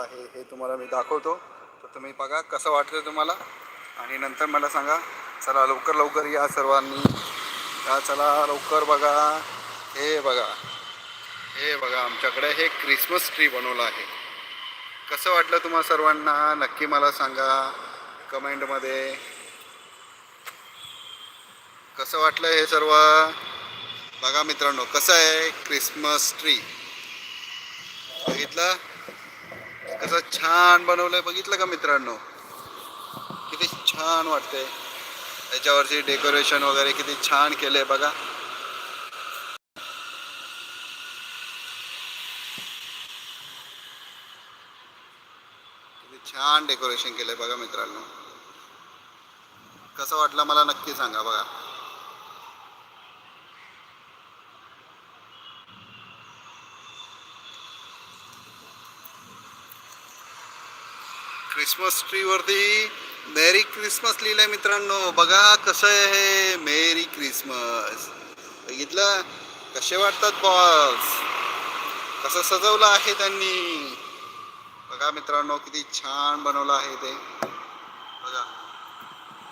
आहे हे तुम्हाला मी दाखवतो. तर तुम्ही बघा कसं वाटतं तुम्हाला. आणि नंतर मला सांगा चला लवकर लवकर या सर्वांनी. या चला लवकर बघा. हे बघा. हे बघा आमच्याकडे हे क्रिसमस ट्री बनवलं आहे. कसं वाटलं तुम्हाला सर्वांना? नक्की मला सांगा कमेंटमध्ये कसं वाटलं हे सर्व? बघा मित्रांनो कसं आहे क्रिसमस ट्री बघितलं? कसं छान बनवलंय बघितलं का मित्रांनो? किती छान वाटतंय. त्याच्यावरची डेकोरेशन वगैरे किती छान केलंय बघा. किती छान डेकोरेशन केलंय बघा मित्रांनो. कसं वाटलं मला नक्की सांगा बघा. क्रिसमस ट्रीवरती मेरी क्रिसमस लिहिलंय मित्रांनो. बघा कसं आहे हे. Merry Christmas. बघितलं? कसे वाटतात बॉल्स कसं सजवलं आहे त्यांनी? बघा मित्रांनो किती छान बनवलं आहे ते. बघा.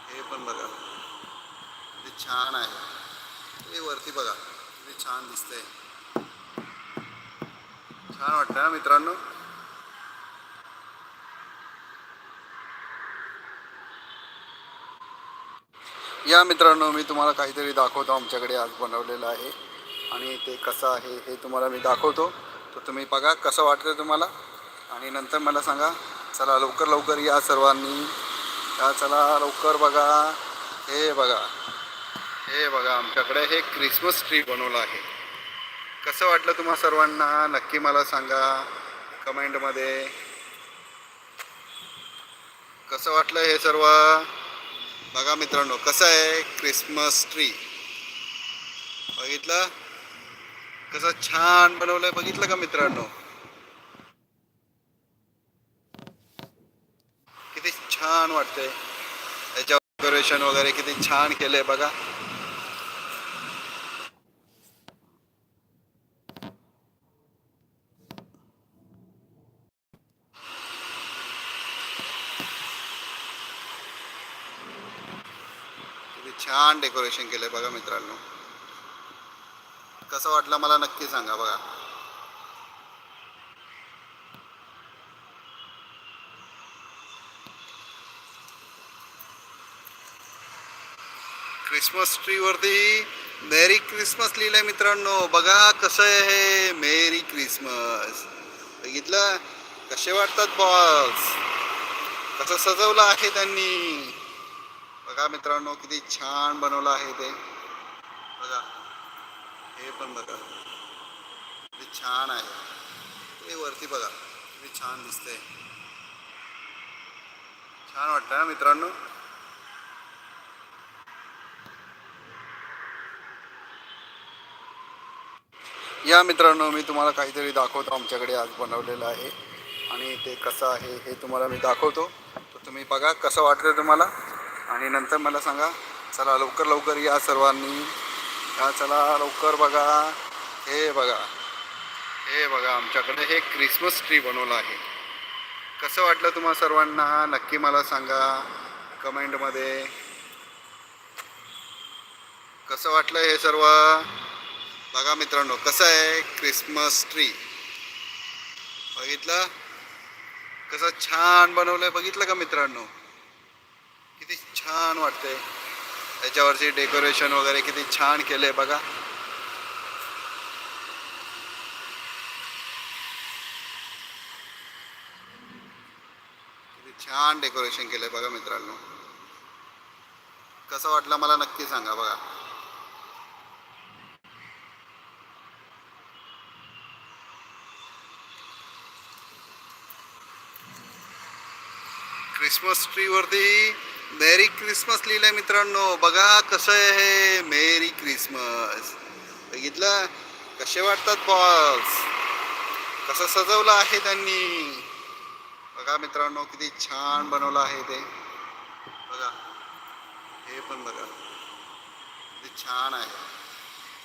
हे पण बघा. किती छान आहे. ते वरती बघा. किती छान दिसतंय. छान वाटतं ना मित्रांनो? या मित्रांनो मी तुम्हाला काहीतरी दाखवतो आमच्याकडे आज बनवलेलं आहे. आणि ते कसं आहे हे तुम्हाला मी दाखवतो. तर तुम्ही बघा कसं वाटतं तुम्हाला. आणि नंतर मला सांगा चला लवकर लवकर या सर्वांनी. या चला लवकर बघा. हे बघा. हे बघा आमच्याकडे हे क्रिसमस ट्री बनवलं आहे. कसं वाटलं तुम्हा सर्वांना? नक्की मला सांगा कमेंटमध्ये कसं वाटलं हे सर्व? बघा मित्रांनो कसं आहे क्रिसमस ट्री बघितलं? कसं छान बनवलंय बघितलं का मित्रांनो? किती छान वाटतंय. त्याच्या डेकोरेशन वगैरे किती छान केलंय बघा. छान डेकोरेशन केलंय बघा मित्रांनो. कसं वाटलं मला नक्की सांगा बघा. क्रिसमस ट्रीवरती मेरी क्रिसमस लिहिलंय मित्रांनो. बघा कसं आहे हे मेरी क्रिसमस बघितलं? कसे वाटतात बॉल्स कसं सजवलं आहे त्यांनी? बघा मित्रांनो किती छान बनवलं आहे ते. बघा हे पण बघा. किती छान आहे. ते वरती बघा किती छान दिसतंय. छान वाटतं ना मित्रांनो? या मित्रांनो मी तुम्हाला काहीतरी दाखवतो. आमच्याकडे आज बनवलेलं आहे. आणि ते कसं आहे हे तुम्हाला मी दाखवतो. तर तुम्ही बघा कसं वाटतं तुम्हाला. आणि नंतर मला सांगा चला लवकर लवकर या सर्वांनी. या चला लवकर बघा. हे बघा. हे बघा आमच्याकडे हे क्रिसमस ट्री बनवलं आहे. कसं वाटलं तुम्हा सर्वांना? नक्की मला सांगा कमेंटमध्ये कसं वाटलं हे सर्व? बघा मित्रांनो कसं आहे क्रिसमस ट्री बघितलं? कसं छान बनवलंय बघितलं का मित्रांनो? किती छान वाटते त्याच्यावरची डेकोरेशन वगैरे किती छान केलंय बघा. किती छान डेकोरेशन केलंय बघा मित्रांनो. कसं वाटलं मला नक्की सांगा बघा. क्रिसमस ट्रीवरती मेरी क्रिसमस लिहिलंय मित्रांनो. बघा कसं आहे हे मेरी क्रिसमस बघितलं? कसे वाटतात बॉल्स कसं सजवलं आहे त्यांनी? बघा मित्रांनो किती छान बनवलं आहे ते. बघा. हे पण बघा. किती छान आहे.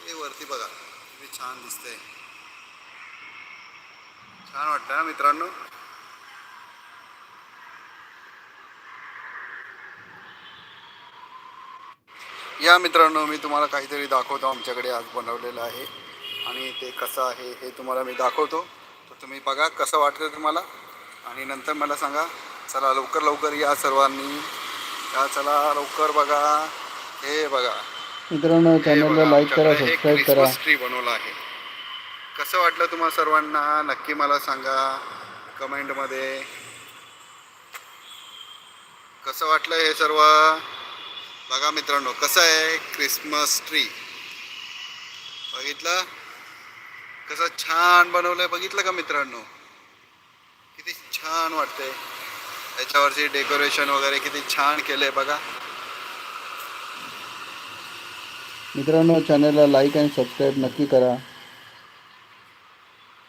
ते वरती बघा. किती छान दिसतंय. छान वाटतं ना मित्रांनो? या मित्रांनो मी तुम्हाला काहीतरी दाखवतो. आमच्याकडे आज बनवलेलं आहे. आणि ते कसं आहे हे तुम्हाला मी दाखवतो. तर तुम्ही बघा कसं वाटतं तुम्हाला. आणि नंतर मला सांगा चला लवकर लवकर या सर्वांनी. या चला लवकर बघा. हे बघा. मित्रांनो चॅनलला लाईक करा सबस्क्राईब करा. ट्री बनवलं आहे. कसं वाटलं तुम्हाला सर्वांना? नक्की मला सांगा. कमेंटमध्ये कसं वाटलं हे सर्व? बघा मित्रांनो कसं आहे क्रिसमस ट्री बघितलं? कसं छान बनवलंय बघितलं का मित्रांनो? किती छान वाटतंय. त्याच्यावरची डेकोरेशन वगैरे किती छान केलंय बघा. मित्रांनो चॅनलला लाईक आणि सबस्क्राईब नक्की करा.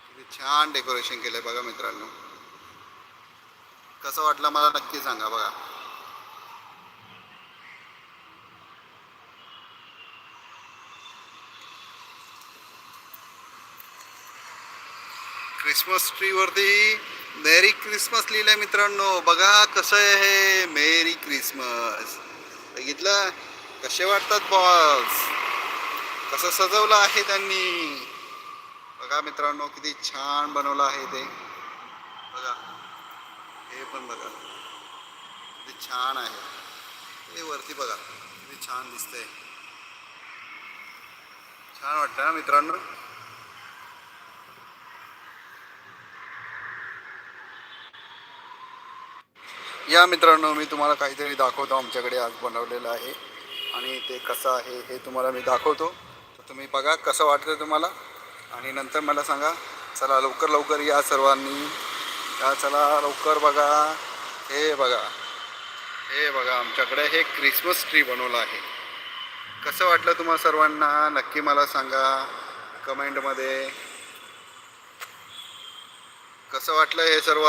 किती छान डेकोरेशन केलंय बघा मित्रांनो. कसं वाटलं मला नक्की सांगा बघा. क्रिसमस ट्री वरती मेरी क्रिसमस लिहिलंय मित्रांनो. बघा कसं आहे हे मेरी क्रिसमस. बघितलं? कसे वाटतात बॉल्स कसं सजवलं आहे त्यांनी? बघा मित्रांनो किती छान बनवलं आहे ते. बघा. हे पण बघा. किती छान आहे. हे वरती बघा. किती छान दिसतंय. छान वाटतं ना मित्रांनो. या मित्रांनो मी तुम्हाला काहीतरी दाखवतो. आमच्याकडे आज बनवलेलं आहे. आणि ते कसं आहे हे तुम्हाला मी दाखवतो. तर तुम्ही बघा कसं वाटतं तुम्हाला. आणि नंतर मला सांगा चला लवकर लवकर या सर्वांनी. या चला लवकर बघा. हे बघा. हे बघा आमच्याकडे हे क्रिसमस ट्री बनवलं आहे. कसं वाटलं तुम्हाला सर्वांना? नक्की मला सांगा कमेंटमध्ये कसं वाटलं हे सर्व?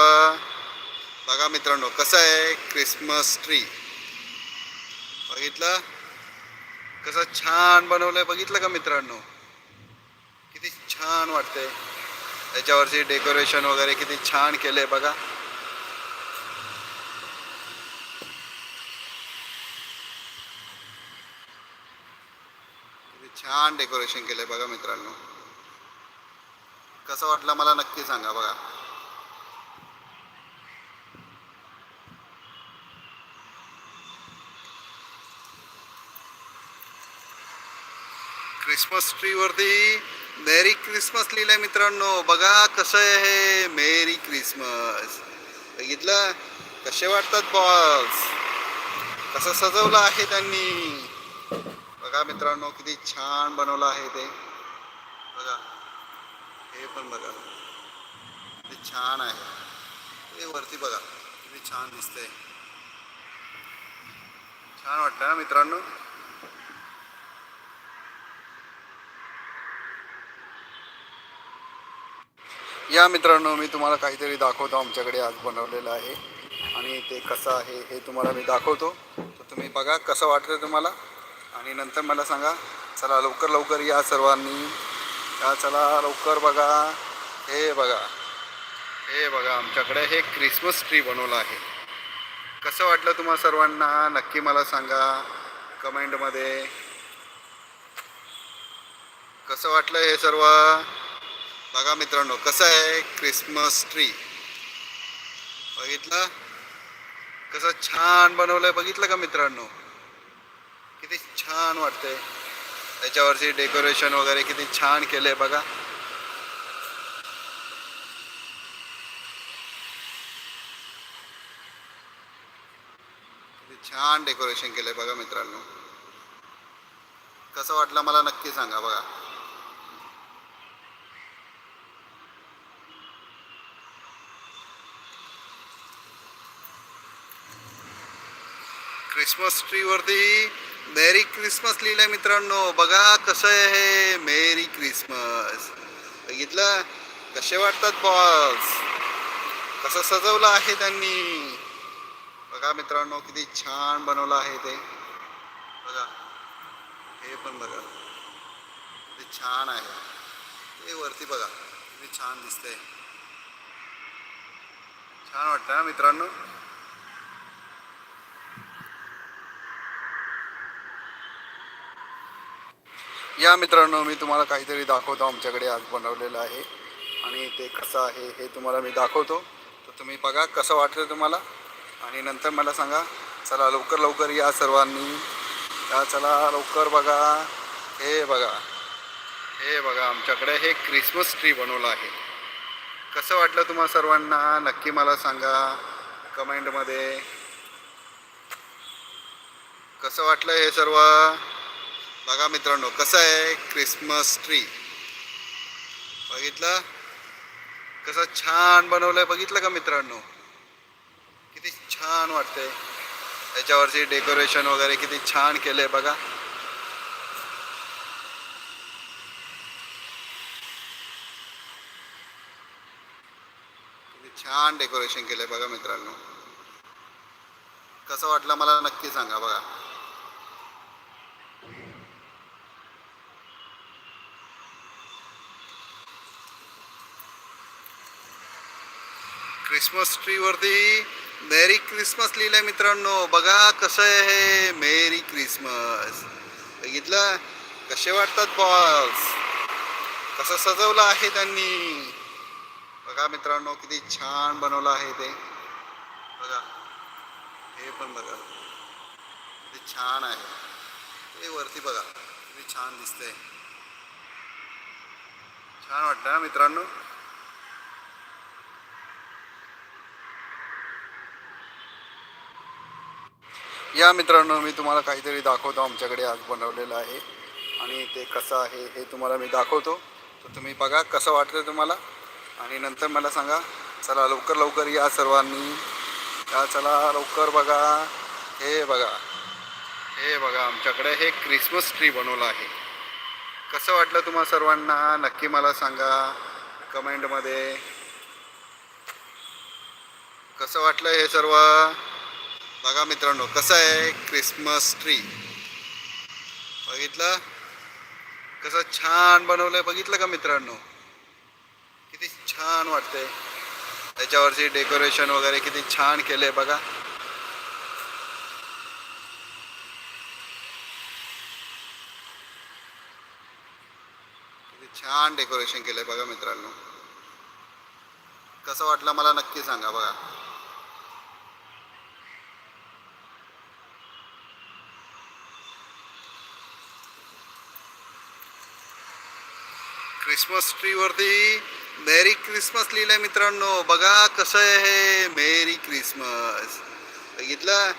बघा मित्रांनो कसं आहे क्रिसमस ट्री बघितलं? कसं छान बनवलंय बघितलं का मित्रांनो? किती छान वाटतंय. त्याच्यावरची डेकोरेशन वगैरे किती छान केलंय बघा. किती छान डेकोरेशन केलंय बघा मित्रांनो. कसं वाटलं मला नक्की सांगा बघा. क्रिसमस ट्रीवरती मेरी क्रिसमस लिहिलंय मित्रांनो. बघा कसं आहे हे मेरी क्रिसमस बघितलं? कसे वाटतात बॉल्स कसं सजवलं आहे त्यांनी? बघा मित्रांनो किती छान बनवलं आहे ते. बघा. हे पण बघा. किती छान आहे. हे वरती बघा. किती छान दिसतंय. छान वाटतं ना मित्रांनो? या मित्रांनो मी तुम्हाला काहीतरी दाखवतो. आमच्याकडे आज बनवलेलं आहे. आणि ते कसं आहे हे तुम्हाला मी दाखवतो. तर तुम्ही बघा कसं वाटतं तुम्हाला. आणि नंतर मला सांगा चला लवकर लवकर या सर्वांनी. या चला लवकर बघा. हे बघा. हे बघा आमच्याकडे हे क्रिसमस ट्री बनवलं आहे. कसं वाटलं तुम्हाला सर्वांना? नक्की मला सांगा कमेंटमध्ये. कसं वाटलं हे सर्व? बघा मित्रांनो कसं आहे क्रिसमस ट्री बघितलं? कसं छान बनवलंय बघितलं का मित्रांनो? किती छान वाटतंय. त्याच्यावरची डेकोरेशन वगैरे किती छान केलंय बघा. किती छान डेकोरेशन केलंय बघा मित्रांनो. कसं वाटलं मला नक्की सांगा बघा. क्रिसमस ट्री वरती मेरी क्रिसमस लिहिलंय मित्रांनो. बघा कसं आहे हे मेरी क्रिसमस. बघितलं? कसे वाटतात बॉल्स कसं सजवलं आहे त्यांनी? बघा मित्रांनो किती छान बनवलं आहे ते. बघा. हे पण बघा. किती छान आहे. ते वरती बघा. किती छान दिसतंय. छान वाटतं ना मित्रांनो. या मित्रांनो मी तुम्हाला काहीतरी दाखवतो. आमच्याकडे आज बनवलेलं आहे. आणि ते कसं आहे हे तुम्हाला मी दाखवतो. तर तुम्ही बघा कसं वाटतं तुम्हाला. आणि नंतर मला सांगा चला लवकर लवकर या सर्वांनी. या चला लवकर बघा. हे बघा. हे बघा आमच्याकडे हे क्रिसमस ट्री बनवलं आहे. कसं वाटलं तुम्हाला सर्वांना? नक्की मला सांगा कमेंटमध्ये. कसं वाटलं हे सर्व? बघा मित्रांनो कसं आहे क्रिसमस ट्री बघितलं? कसं छान बनवलंय बघितलं का मित्रांनो? किती छान वाटतंय. त्याच्यावरची डेकोरेशन वगैरे किती छान केलंय बघा. किती छान डेकोरेशन केलंय बघा मित्रांनो. कसं वाटलं मला नक्की सांगा बघा. क्रिसमस ट्रीवरती मेरी क्रिसमस लिहिलंय मित्रांनो. बघा कसं आहे हे. मेरी क्रिसमस बघितलं? कसे वाटतात बॉल्स कसं सजवलं आहे त्यांनी? बघा मित्रांनो किती छान बनवलं आहे ते. बघा. हे पण बघा. किती छान आहे. ते वरती बघा. किती छान दिसतंय. छान वाटतं ना मित्रांनो? या मित्रांनो मी तुम्हाला काहीतरी दाखवतो. आमच्याकडे आज बनवलेलं आहे. आणि ते कसं आहे हे तुम्हाला मी दाखवतो. तर तुम्ही बघा कसं वाटतं तुम्हाला. आणि नंतर मला सांगा चला लवकर लवकर या सर्वांनी. या चला लवकर बघा. हे बघा. हे बघा आमच्याकडे हे क्रिसमस ट्री बनवलं आहे. कसं वाटलं तुम्हाला सर्वांना? नक्की मला सांगा कमेंटमध्ये कसं वाटलं हे सर्व? बघा मित्रांनो कसं आहे क्रिसमस ट्री बघितलं? कसं छान बनवलंय बघितलं का मित्रांनो? किती छान वाटतंय. त्याच्यावरची डेकोरेशन वगैरे किती छान केलंय बघा. किती छान डेकोरेशन केलंय बघा मित्रांनो. कसं वाटलं मला नक्की सांगा बघा. क्रिसमस ट्रीवरती मेरी क्रिसमस लिहिलंय मित्रांनो. बघा कसं आहे हे मेरी क्रिसमस बघितलं?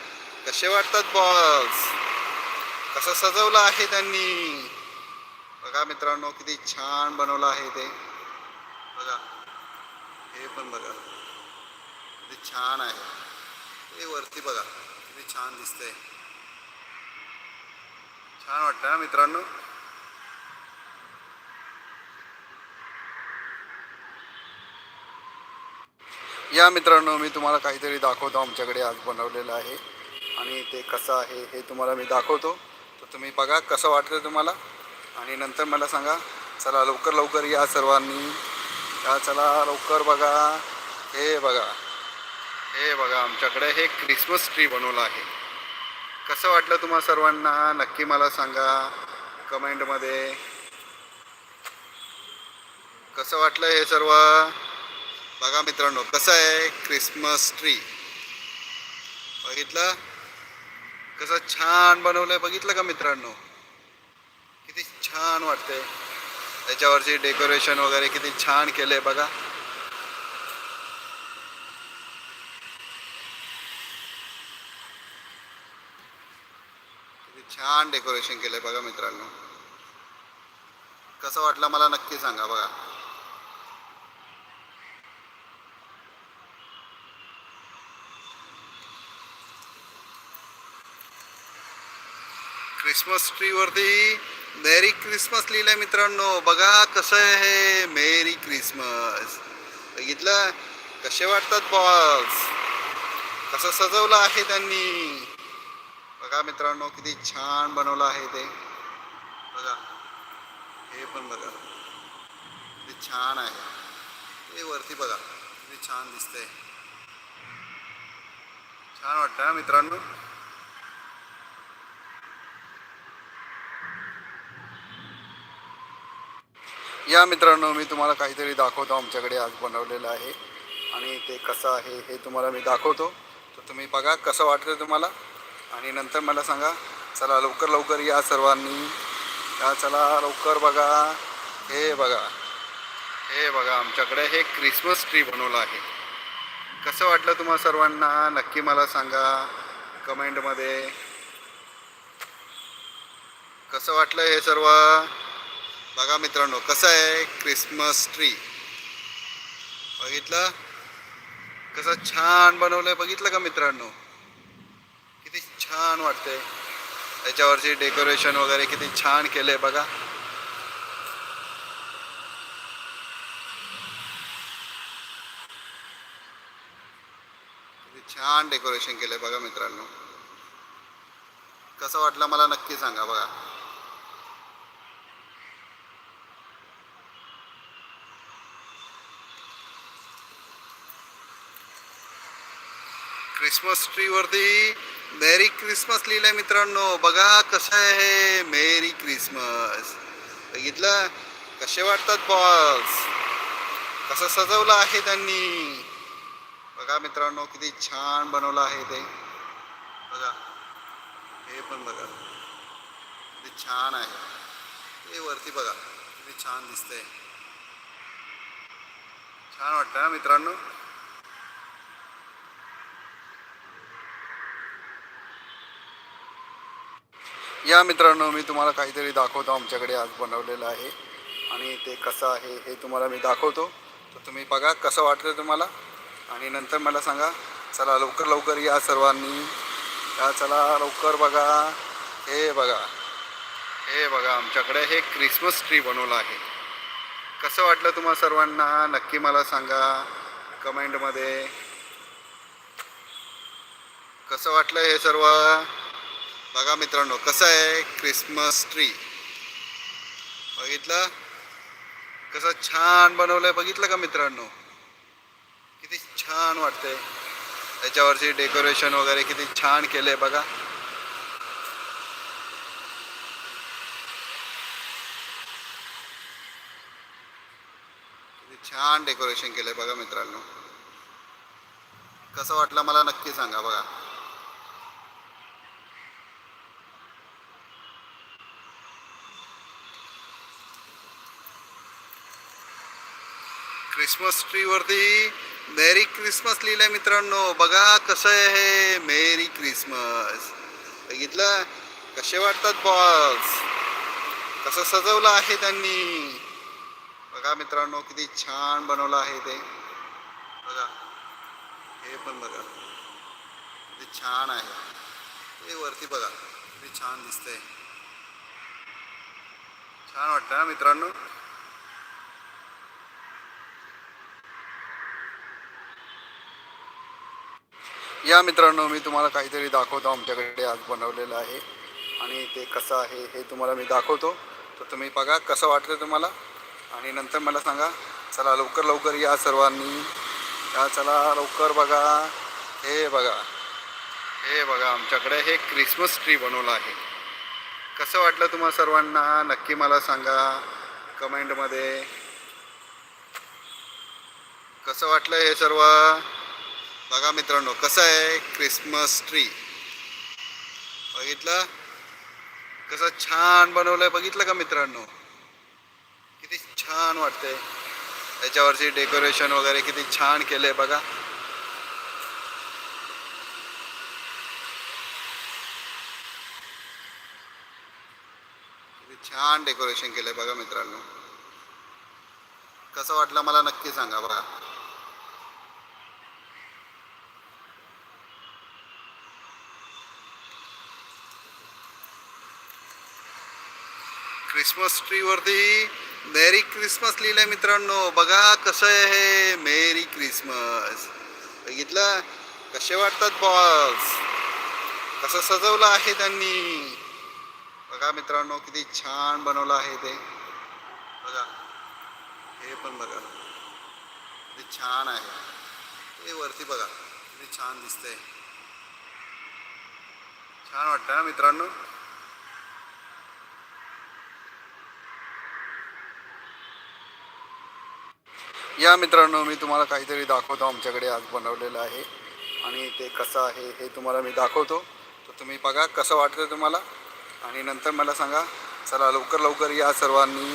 कसे वाटतात बॉल्स कसं सजवलं आहे त्यांनी? बघा मित्रांनो किती छान बनवलं आहे ते. बघा. हे पण बघा. किती छान आहे. ते वरती बघा. किती छान दिसतंय. छान वाटतं ना मित्रांनो? या मित्रांनो मी तुम्हाला काहीतरी दाखवतो आमच्याकडे आज बनवलेलं आहे. आणि ते कसं आहे हे तुम्हाला मी दाखवतो. तर तुम्ही बघा कसं वाटतं तुम्हाला. आणि नंतर मला सांगा चला लवकर लवकर या सर्वांनी. या चला लवकर बघा. हे बघा. हे बघा आमच्याकडे हे क्रिसमस ट्री बनवलं आहे. कसं वाटलं तुम्हाला सर्वांना? नक्की मला सांगा कमेंटमध्ये कसं वाटलं हे सर्व? बघा मित्रांनो कसं आहे क्रिसमस ट्री बघितलं? कसं छान बनवलंय बघितलं का मित्रांनो? किती छान वाटतंय. त्याच्यावरची डेकोरेशन वगैरे किती छान केलंय बघा. किती छान डेकोरेशन केलंय बघा मित्रांनो. कसं वाटलं मला नक्की सांगा बघा. क्रिसमस ट्रीवरती मेरी क्रिसमस लिहिलंय मित्रांनो. बघा कसं आहे हे मेरी क्रिसमस. बघितलं? कसे वाटतात बॉल्स कसं सजवलं आहे त्यांनी? बघा मित्रांनो किती छान बनवलं आहे ते. बघा. हे पण बघा. किती छान आहे. ते वरती बघा. किती छान दिसतंय. छान वाटतं मित्रांनो. या मित्रांनो मी तुम्हाला काहीतरी दाखवतो. आमच्याकडे आज बनवलेलं आहे. आणि ते कसं आहे हे तुम्हाला मी दाखवतो. तर तुम्ही बघा कसं वाटतं तुम्हाला. आणि नंतर मला सांगा चला लवकर लवकर या सर्वांनी. या चला लवकर बघा. हे बघा. हे बघा आमच्याकडे हे क्रिसमस ट्री बनवलं आहे. कसं वाटलं तुम्हाला सर्वांना? नक्की मला सांगा कमेंटमध्ये कसं वाटलं हे सर्व? बघा मित्रांनो कसं आहे क्रिसमस ट्री बघितलं? कसं छान बनवलंय बघितलं का मित्रांनो? किती छान वाटतंय. त्याच्यावरची डेकोरेशन वगैरे किती छान केलंय बघा. किती छान डेकोरेशन केलंय बघा मित्रांनो. कसं वाटलं मला नक्की सांगा बघा. क्रिसमस ट्रीवरती मेरी क्रिसमस लिहिलंय मित्रांनो. बघा कसं आहे मेरी क्रिसमस. बघितलं? कसे वाटतात बॉल्स कसं सजवलं आहे त्यांनी? बघा मित्रांनो किती छान बनवलं आहे ते. बघा. हे पण बघा. किती छान आहे. ते वरती बघा. किती छान दिसतंय. छान वाटतं ना मित्रांनो? या मित्रांनो मी तुम्हाला काहीतरी दाखवतो आमच्याकडे आज बनवलेलं आहे. आणि ते कसं आहे हे तुम्हाला मी दाखवतो. तर तुम्ही बघा कसं वाटतं तुम्हाला. आणि नंतर मला सांगा चला लवकर लवकर या सर्वांनी. या चला लवकर बघा. हे बघा. हे बघा आमच्याकडे हे क्रिसमस ट्री बनवलं आहे. कसं वाटलं तुम्हाला सर्वांना? नक्की मला सांगा कमेंटमध्ये कसं वाटलं हे सर्व? बघा मित्रांनो कसं आहे क्रिसमस ट्री बघितलं? कसं छान बनवलंय बघितलं का मित्रांनो? किती छान वाटतंय. त्याच्यावरची डेकोरेशन वगैरे किती छान केलंय बघा. किती छान डेकोरेशन केलंय बघा मित्रांनो. कसं वाटलं मला नक्की सांगा बघा. क्रिसमस ट्रीवरती मेरी क्रिसमस लिहिलं आहे मित्रांनो. बघा कसं आहे हे मेरी क्रिसमस. बघितलं? कसे वाटतात बॉल्स कसं सजवलं आहे त्यांनी? बघा मित्रांनो किती छान बनवलं आहे ते. बघा. हे पण बघा. किती छान आहे. ते वरती बघा. किती छान दिसतंय. छान वाटतं ना मित्रांनो? या मित्रांनो मी तुम्हाला काहीतरी दाखवतो. आमच्याकडे आज बनवलेलं आहे. आणि ते कसं आहे हे तुम्हाला मी दाखवतो. तर तुम्ही बघा कसं वाटतं तुम्हाला. आणि नंतर मला सांगा चला लवकर लवकर या सर्वांनी. या चला लवकर बघा. हे बघा. हे बघा आमच्याकडे हे क्रिसमस ट्री बनवलं आहे. कसं वाटलं तुम्हाला सर्वांना? नक्की मला सांगा कमेंटमध्ये. कसं वाटलं हे सर्व? बघा मित्रांनो कसं आहे क्रिसमस ट्री बघितलं? कसं छान बनवलंय बघितलं का मित्रांनो? किती छान वाटतंय. त्याच्यावरची डेकोरेशन वगैरे किती छान केलंय बघा. किती छान डेकोरेशन केलंय बघा मित्रांनो. कसं वाटलं मला नक्की सांगा बघा. क्रिसमस ट्रीवरती मेरी क्रिसमस लिहिलंय मित्रांनो. बघा कसं आहे हे मेरी क्रिसमस. बघितलं? कसे वाटतात बॉल्स कसं सजवलं आहे त्यांनी? बघा मित्रांनो किती छान बनवलं आहे ते. बघा. हे पण बघा. किती छान आहे. ते वरती बघा. किती छान दिसतंय. छान वाटतं ना मित्रांनो? या मित्रांनो मी तुम्हाला काहीतरी दाखवतो. आमच्याकडे आज बनवलेलं आहे. आणि ते कसं आहे हे तुम्हाला मी दाखवतो. तर तुम्ही बघा कसं वाटतं तुम्हाला. आणि नंतर मला सांगा चला लवकर लवकर या सर्वांनी.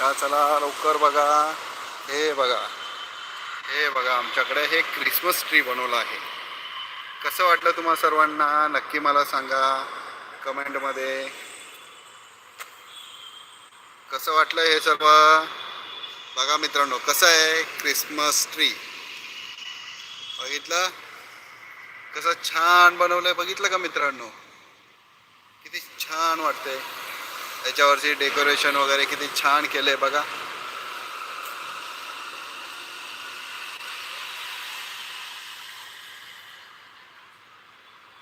या चला लवकर बघा. हे बघा. हे बघा आमच्याकडे हे क्रिसमस ट्री बनवलं आहे. कसं वाटलं तुम्हाला सर्वांना? नक्की मला सांगा कमेंटमध्ये. कसं वाटलं हे सर्व? बघा मित्रांनो कसं आहे क्रिसमस ट्री बघितलं? कसं छान बनवलंय बघितलं का मित्रांनो? किती छान वाटतंय. त्याच्यावरची डेकोरेशन वगैरे किती छान केलंय बघा.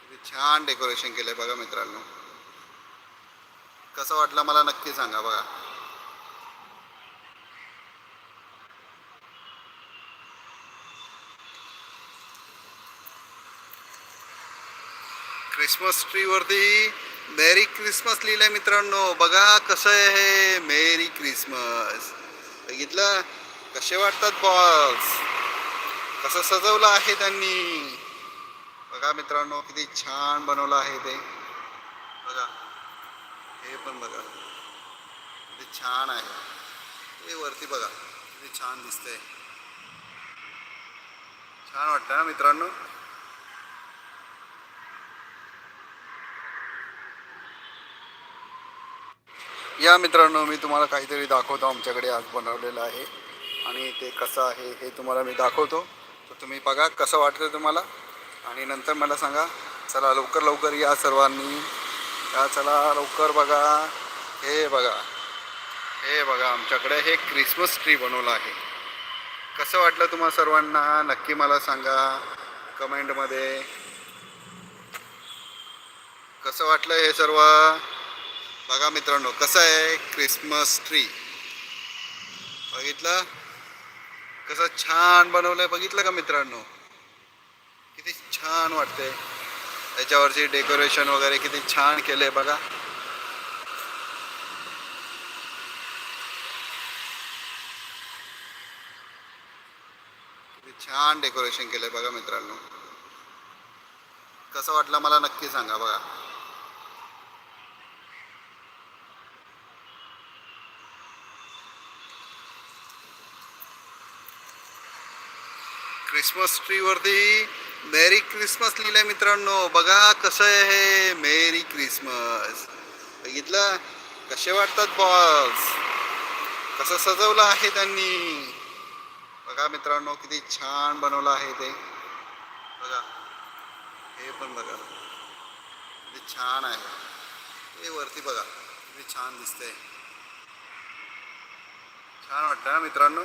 किती छान डेकोरेशन केलंय बघा मित्रांनो. कसं वाटलं मला नक्की सांगा बघा. क्रिसमस ट्रीवरती मेरी क्रिसमस लिहिलंय मित्रांनो. बघा कसं आहे हे. Merry Christmas. बघितलं? कसे वाटतात बॉल्स कसं सजवलं आहे त्यांनी? बघा मित्रांनो किती छान बनवलं आहे ते. बघा. हे पण बघा. किती छान आहे. ते वरती बघा. किती छान दिसतंय. छान वाटतं ना मित्रांनो? या मित्रांनो मी तुम्हाला काहीतरी दाखवतो आमच्याकडे आज बनवलेलं आहे. आणि ते कसं आहे हे तुम्हाला मी दाखवतो. तर तुम्ही बघा कसं वाटतं तुम्हाला. आणि नंतर मला सांगा चला लवकर लवकर या सर्वांनी. या चला लवकर बघा. हे बघा. हे बघा आमच्याकडे हे क्रिसमस ट्री बनवलं आहे. कसं वाटलं तुम्हाला सर्वांना? नक्की मला सांगा कमेंटमध्ये. कसं वाटलं हे सर्व? बघा मित्रांनो कसं आहे क्रिसमस ट्री बघितलं? कसं छान बनवलंय बघितलं का मित्रांनो? किती छान वाटते त्याच्यावरची डेकोरेशन वगैरे किती छान केलंय बघा. किती छान डेकोरेशन केलंय बघा मित्रांनो. कसं वाटलं मला नक्की सांगा बघा. क्रिसमस ट्रीवरती मेरी क्रिसमस लिहिलंय मित्रांनो. बघा कसं आहे हे मेरी क्रिसमस. बघितलं? कसे वाटतात बॉल्स कसं सजवलं आहे त्यांनी? बघा मित्रांनो किती छान बनवलं आहे ते. बघा. हे पण बघा. किती छान आहे. हे वरती बघा. किती छान दिसतंय. छान वाटतं ना मित्रांनो?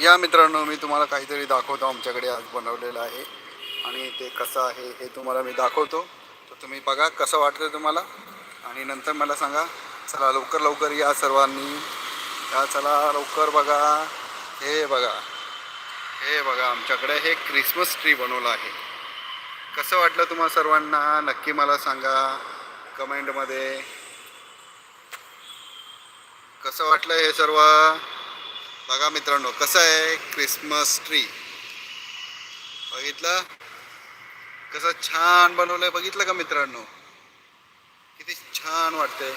या मित्रांनो मी तुम्हाला काहीतरी दाखवतो. आमच्याकडे आज बनवलेलं आहे. आणि ते कसं आहे हे तुम्हाला मी दाखवतो. तर तुम्ही बघा कसं वाटतं तुम्हाला. आणि नंतर मला सांगा चला लवकर लवकर या सर्वांनी. या चला लवकर बघा. हे बघा. हे बघा आमच्याकडे हे क्रिसमस ट्री बनवलं आहे. कसं वाटलं तुम्हाला सर्वांना? नक्की मला सांगा कमेंटमध्ये. कसं वाटलं हे सर्व? बघा मित्रांनो कसं आहे क्रिसमस ट्री बघितलं? कसं छान बनवलंय बघितलं का मित्रांनो? किती छान वाटतंय.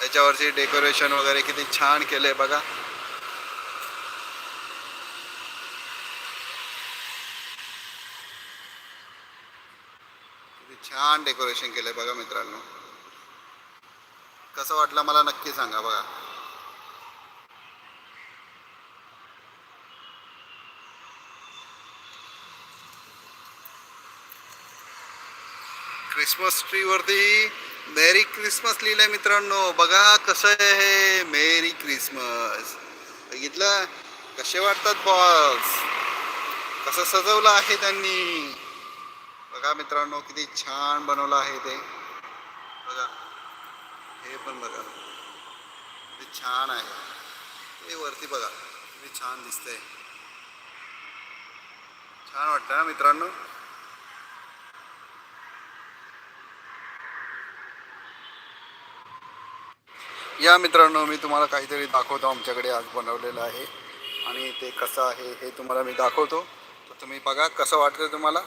त्याच्यावरची डेकोरेशन वगैरे किती छान केलंय बघा. किती छान डेकोरेशन केलंय बघा मित्रांनो. कसं वाटलं मला नक्की सांगा बघा. क्रिसमस ट्रीवरती मेरी क्रिसमस लिहिलंय मित्रांनो. बघा कसं आहे हे. Merry Christmas. बघितलं? कसे वाटतात बॉल्स कसं सजवलं आहे त्यांनी? बघा मित्रांनो किती छान बनवलं आहे ते. बघा. हे पण बघा. किती छान आहे. हे वरती बघा. किती छान दिसतंय. छान वाटतं ना मित्रांनो? या मित्रांनो मी तुम्हाला काहीतरी दाखवतो. आमच्याकडे आज बनवलेलं आहे. आणि ते कसं आहे हे तुम्हाला मी दाखवतो. तर तुम्ही बघा कसं वाटतं तुम्हाला.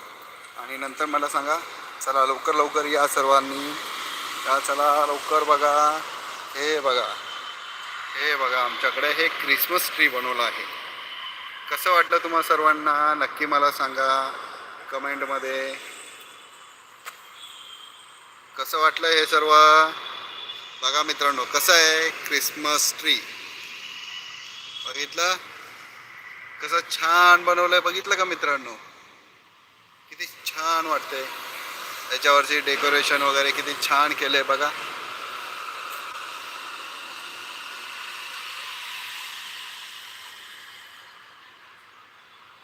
आणि नंतर मला सांगा चला लवकर लवकर या सर्वांनी. या चला लवकर बघा. हे बघा. हे बघा आमच्याकडे हे क्रिसमस ट्री बनवलं आहे. कसं वाटलं तुम्हाला सर्वांना? नक्की मला सांगा कमेंटमध्ये कसं वाटलं हे सर्व? बघा मित्रांनो कसं आहे क्रिसमस ट्री बघितलं? कसं छान बनवलंय बघितलं का मित्रांनो? किती छान वाटतंय. त्याच्यावरची डेकोरेशन वगैरे किती छान केलंय बघा.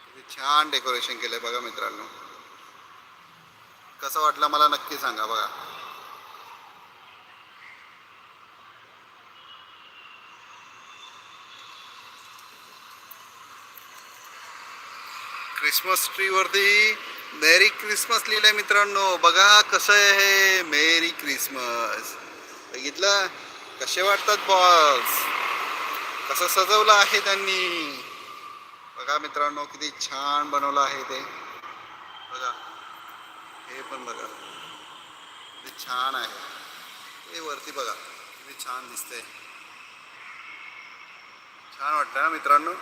किती छान डेकोरेशन केलंय बघा मित्रांनो. कसं वाटलं मला नक्की सांगा बघा. क्रिसमस ट्रीवरती मेरी क्रिसमस लिहिलं आहे मित्रांनो. बघा कसं आहे हे. मेरी क्रिसमस बघितलं? कसे वाटतात बॉल्स कसं सजवलं आहे त्यांनी? बघा मित्रांनो किती छान बनवलं आहे ते. बघा. हे पण बघा. किती छान आहे. ते वरती बघा. किती छान दिसतंय. छान वाटतं ना मित्रांनो?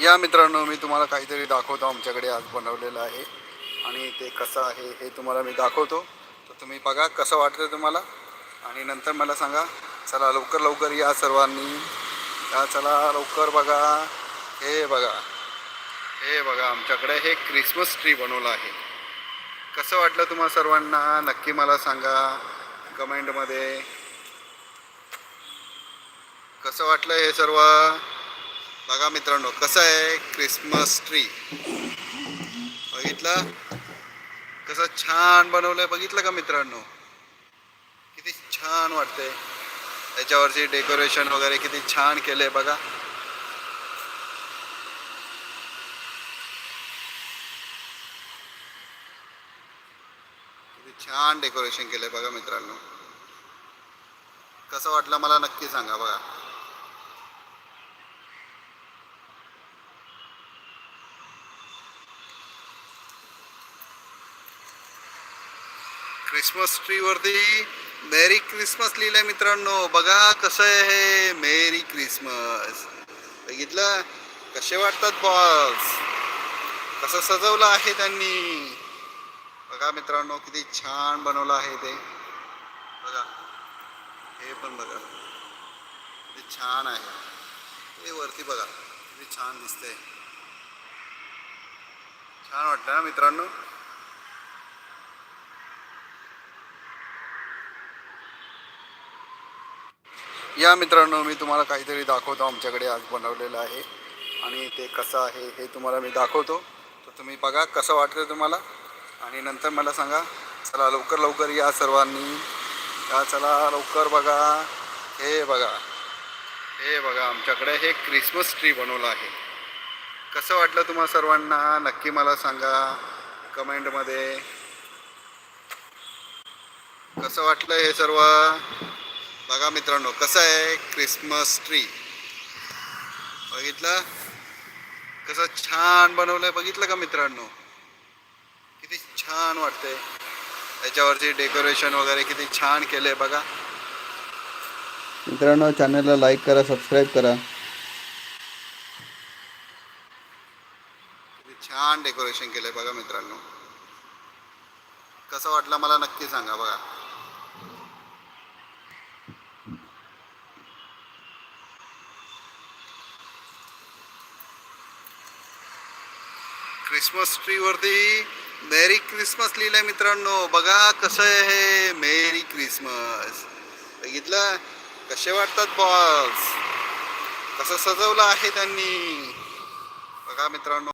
या मित्रांनो मी तुम्हाला काहीतरी दाखवतो आमच्याकडे आज बनवलेलं आहे. आणि ते कसं आहे हे तुम्हाला मी दाखवतो. तर तुम्ही बघा कसं वाटतं तुम्हाला. आणि नंतर मला सांगा चला लवकर लवकर या सर्वांनी. या चला लवकर बघा. हे बघा. हे बघा आमच्याकडे हे क्रिसमस ट्री बनवलं आहे. कसं वाटलं तुम्हाला सर्वांना? नक्की मला सांगा कमेंटमध्ये कसं वाटलं हे सर्व? बघा मित्रांनो कसं आहे क्रिसमस ट्री बघितलं? कसं छान बनवलंय बघितलं का मित्रांनो? किती छान वाटतंय. त्याच्यावरची डेकोरेशन वगैरे किती छान केलंय बघा. किती छान डेकोरेशन केलंय बघा मित्रांनो. कसं वाटलं मला नक्की सांगा बघा. क्रिसमस ट्री वरती मेरी क्रिसमस लिहिलंय मित्रांनो. बघा कसं आहे हे मेरी क्रिसमस बघितलं? कसे वाटतात बॉल्स कसं सजवलं आहे त्यांनी? बघा मित्रांनो किती छान बनवलं आहे ते. बघा. हे पण बघा. किती छान आहे. ते वरती बघा. किती छान दिसतंय. छान वाटतं ना मित्रांनो? या मित्रांनो मी तुम्हाला काहीतरी दाखवतो आमच्याकडे आज बनवलेलं आहे. आणि ते कसं आहे हे तुम्हाला मी दाखवतो. तर तुम्ही बघा कसं वाटतं तुम्हाला. आणि नंतर मला सांगा चला लवकर लवकर या सर्वांनी. या चला लवकर बघा. हे बघा. हे बघा आमच्याकडे हे क्रिसमस ट्री बनवलं आहे. कसं वाटलं तुम्हाला सर्वांना? नक्की मला सांगा कमेंटमध्ये कसं वाटलं हे सर्व? बघा मित्रांनो कसं आहे क्रिसमस ट्री बघितलं? कसं छान बनवलंय बघितलं का मित्रांनो? किती छान वाटतंय. त्याच्यावरची डेकोरेशन वगैरे किती छान केलंय बघा. मित्रांनो चॅनलला लाईक करा सबस्क्राईब करा. किती छान डेकोरेशन केलंय बघा मित्रांनो. कसं वाटलं मला नक्की सांगा बघा. क्रिसमस ट्री वरती मेरी क्रिसमस लिहिलंय मित्रांनो. बघा कसं आहे हे मेरी क्रिसमस. बघितलं? कसे वाटतात बॉल्स कसं सजवलं आहे त्यांनी? बघा मित्रांनो.